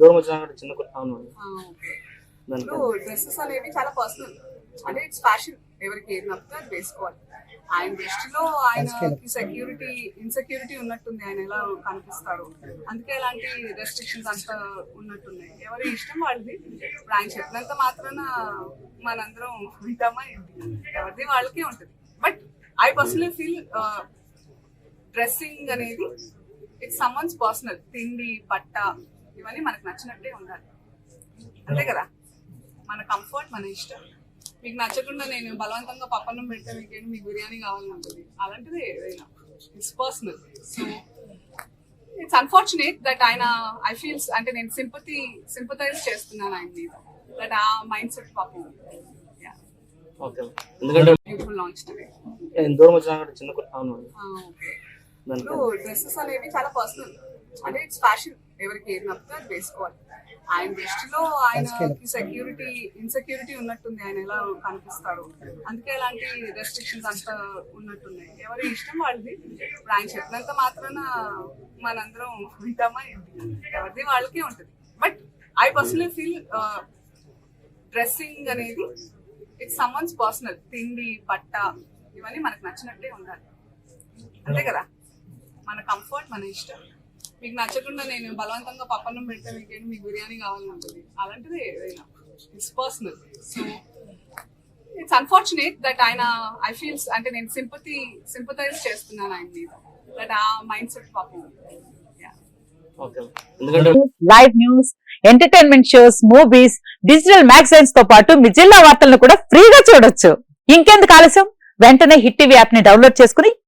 దూరం వచ్చినా కూడా చిన్న కుర్తా అవును ఇప్పుడు డ్రెస్సెస్ అనేవి చాలా పర్సనల్ అంటే ఇట్స్ ఫ్యాషన్ ఎవరికి ఏది నచ్చితే అది వేసుకోవాలి. ఆయన దృష్టిలో ఆయనకి సెక్యూరిటీ ఇన్సెక్యూరిటీ ఉన్నట్టుంది. ఆయన ఎలా కనిపిస్తారు అందుకే ఇలాంటి రెస్ట్రిక్షన్స్ అంతా ఉన్నట్టున్నాయి. ఎవరి ఇష్టం వాళ్ళది. ఇప్పుడు ఆయన చెప్పినంత మాత్రాన మనందరం వింటామా ఏంటి? ఎవరిది వాళ్ళకే ఉంటుంది. But I personally feel dressing అనేది ఇట్స్ సమ్మన్స్ పర్సనల్ తిండి బట్ట ఇవన్నీ మనకు నచ్చినట్టే ఉండాలి. అంతే కదా? మన కంఫర్ట్ మన ఇష్టం. మీకు నచ్చకుండా నేను బలవంతంగా పప్పన్నం పెడితే మీకేంటి మీకు బిర్యానీ కావాలని ఉంటుంది అలాంటిది ఏదైనా. It's personal so it's unfortunate that ఆయన ఐ ఫీల్స్ అంటే నేను సింపతి సింపతైజ్ చేస్తున్నాను ఆయన మీద. దట్ ఆ మైండ్ సెట్ పాపం ఎందుకంటే దూరం వచ్చినా చిన్న అవును. ఇప్పుడు డ్రెస్సెస్ అనేవి చాలా పర్సనల్ అంటే ఇట్స్ ఫ్యాషన్ ఎవరికి ఏది నచ్చితే అది వేసుకోవాలి. ఆయన దృష్టిలో ఆయనకి సెక్యూరిటీ ఇన్సెక్యూరిటీ ఉన్నట్టుంది. ఆయన ఎలా కనిపిస్తారు అందుకే ఇలాంటి రెస్ట్రిక్షన్స్ అంతా ఉన్నట్టున్నాయి. ఎవరి ఇష్టం వాళ్ళది. ఇప్పుడు ఆయన చెప్పినంత మాత్రాన మనందరం వింటామా? ఎవరిది వాళ్ళకే ఉంటుంది. But I personally feel dressing అనేది ఇట్స్ సమ్మన్స్ పర్సనల్ తిండి బట్ట ఇవన్నీ మనకు నచ్చినట్టే ఉండాలి. అంతే కదా? మన కంఫర్ట్ మన ఇష్టం. మీకు నచ్చకుండా నేను బలవంతంగా పప్పన్నం పెడితే మీకేంటి మీకు బిర్యానీ కావాలని ఉంటుంది అలాంటిది ఏదైనా. It's personal so it's unfortunate that ఆయన ఐ ఫీల్స్ అంటే నేను సింపతి సింపతైజ్ చేస్తున్నాను ఆయన మీద. దట్ ఆ మైండ్ సెట్ పాపం. Yeah. ఓకే ఎందుకంటే live news entertainment shows movies digital మ్యాగజైన్స్తో పాటు మీ జిల్లా వార్తలను కూడా ఫ్రీగా చూడొచ్చు. ఇంకెందుకు ఆలస్యం? వెంటనే హిట్ టీవీ యాప్ని డౌన్లోడ్ చేసుకుని